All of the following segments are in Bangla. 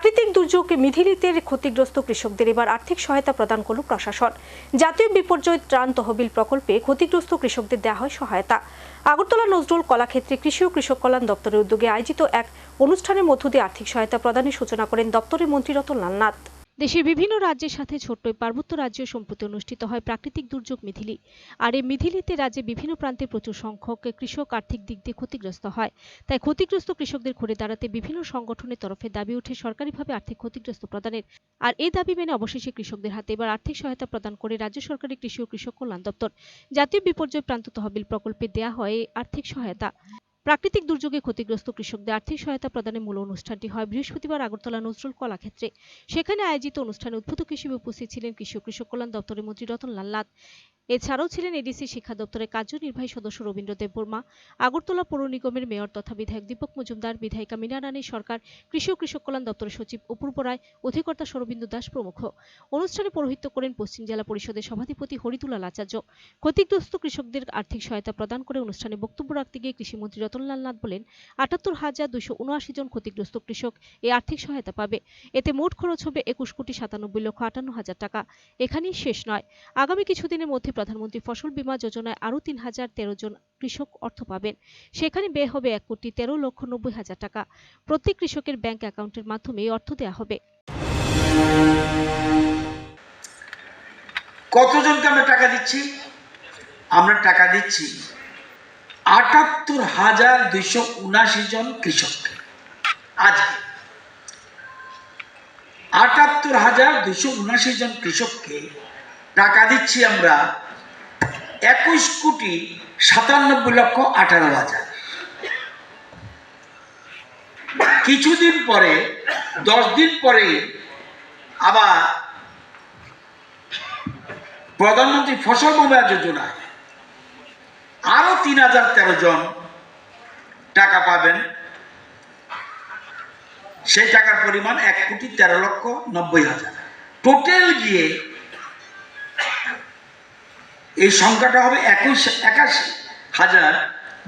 প্রাকৃতিক দুর্যোগে মিধিলিতে ক্ষতিগ্রস্ত কৃষকদের এবার আর্থিক সহায়তা প্রদান করল প্রশাসন। জাতীয় বিপর্যয় ত্রাণ তহবিল প্রকল্পে ক্ষতিগ্রস্ত কৃষকদের দেওয়া হয় সহায়তা। আগরতলা নজরুল কলাক্ষেত্রে কৃষি ও কৃষক কল্যাণ দপ্তরের উদ্যোগে আয়োজিত এক অনুষ্ঠানের মধ্য দিয়ে আর্থিক সহায়তা প্রদানের সূচনা করেন দপ্তরের মন্ত্রী রতনলাল নাথ। দেশের বিভিন্ন রাজ্যের সাথে ছোট্ট পার্বত্য রাজ্যে সম্প্রতি অনুষ্ঠিত হয় প্রাকৃতিক দুর্যোগ মিথিলি। আর এই মিথিলিতে রাজ্যে বিভিন্ন প্রান্তে প্রচুর সংখ্যক কৃষক আর্থিক দিক দিয়ে ক্ষতিগ্রস্ত হয়। তাই ক্ষতিগ্রস্ত কৃষকদের ঘুরে দাঁড়াতে বিভিন্ন সংগঠনের তরফে দাবি ওঠে সরকারিভাবে আর্থিক ক্ষতিগ্রস্ত প্রদানের। আর এই দাবি মেনে অবশেষে কৃষকদের হাতে এবার আর্থিক সহায়তা প্রদান করে রাজ্য সরকারের কৃষি ও কৃষক কল্যাণ দপ্তর। জাতীয় বিপর্যয় প্রান্ত তহবিল প্রকল্পে দেয়া হয় আর্থিক সহায়তা। প্রাকৃতিক দুর্যোগে ক্ষতিগ্রস্ত কৃষকদের আর্থিক সহায়তা প্রদানের মূল অনুষ্ঠানটি হয় বৃহস্পতিবার আগরতলা নজরুল কলাক্ষেত্রে। সেখানে আয়োজিত অনুষ্ঠানে উদ্বোধক হিসেবে উপস্থিত ছিলেন কৃষি ও কৃষক কল্যাণ দপ্তরের মন্ত্রী রতনলাল নাথ। এছাড়াও ছিলেন এডিসি শিক্ষা দপ্তরের কার্যনির্বাহী সদস্য রবীন্দ্র দেববর্মা আগরতলা পৌর নিগমের মেয়র তথা বিধায়ক দীপক মজুমদার, বিধায়িকা মীনা রানী সরকার, কৃষি ও কৃষক কল্যাণ দপ্তরের সচিব অপূর্ব রায়, অধিকর্তা সরবিন্দু দাস প্রমুখ। অনুষ্ঠানে পৌরোহিত্য করেন পশ্চিম জেলা পরিষদের সভাধিপতি হরিদুলাল আচার্য। ক্ষতিগ্রস্ত কৃষকদের আর্থিক সহায়তা প্রদান করে অনুষ্ঠানে বক্তব্য রাখতে গিয়ে কৃষিমন্ত্রী রতনলাল নাথ বলেন, আটাত্তর হাজার দুশো উনআশি জন ক্ষতিগ্রস্ত কৃষক এই আর্থিক সহায়তা পাবে। এতে মোট খরচ হবে একুশ কোটি সাতানব্বই লক্ষ আটান্ন হাজার টাকা। এখানেই শেষ নয়। আগামী কিছুদিনের মধ্যে প্রধানমন্ত্রী ফসল বীমা যোজনায় আরও তিন হাজার তেরো জন কৃষক অর্থ পাবেন। সেখানে ব্যয় হবে এক কোটি তেরো লক্ষ নব্বই হাজার টাকা। প্রত্যেক কৃষকের ব্যাংক অ্যাকাউন্টের মাধ্যমে অর্থ দেওয়া হবে। কতজনকে আমরা টাকা দিচ্ছি? আমরা টাকা দিচ্ছি আটাত্তর হাজার দুইশো উনাশি জন কৃষককে। আজকে আটাত্তর হাজার দুইশো উনাশি জন কৃষককে টাকা দিচ্ছি আমরা একুশ কোটি সাতানব্বই লক্ষ আঠারো হাজার। কিছুদিন পরে, দশ দিন পরে আবার প্রধানমন্ত্রী ফসল বীমা যোজনা, আরও তিন হাজার তেরো জন টাকা পাবেন। সেই টাকার পরিমাণ এক কোটি তেরো লক্ষ নব্বই হাজার। টোটাল গিয়ে এই সংখ্যাটা হবে একুশ, একাশি হাজার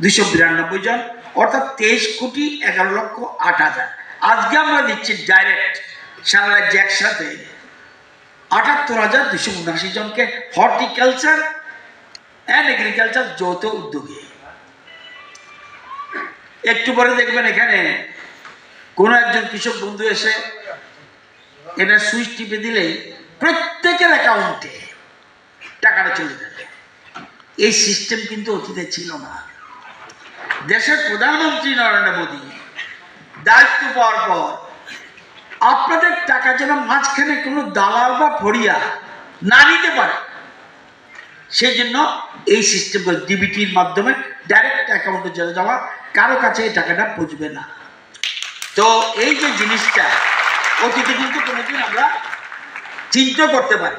দুইশো বিরানব্বই জন, অর্থাৎ তেইশ কোটি এগারো লক্ষ আট হাজার। আজকে আমরা দিচ্ছি ডাইরেক্ট সারা রাজ্যে একসাথে আটাত্তর হাজার দুশো উনআশি জনকে হর্টিকালচার অ্যান্ড এগ্রিকালচার যৌথ উদ্যোগে। একটু পরে দেখবেন এখানে কোনো একজন কৃষক বন্ধু এসে এটা সুইচ টিপে দিলেই প্রত্যেকের অ্যাকাউন্টে টাকাটা চলে যাবে এই সিস্টেম কিন্তু অতীতে ছিল না। দেশের প্রধানমন্ত্রী নরেন্দ্র মোদী, দায়িত্ব পাওয়ার পর আপনাদের টাকা যেন মাঝখানে কোনো দালাল বা ফড়িয়া না নিতে পারে। সেই জন্য এই সিস্টেম ডিবিটির মাধ্যমে ডাইরেক্ট অ্যাকাউন্টে চলে যাওয়া কারও কাছে এই টাকাটা পৌঁছবে না। তো এই যে জিনিসটা, অতীতে কিন্তু কোনোদিন আমরা চিন্তা করতে পারি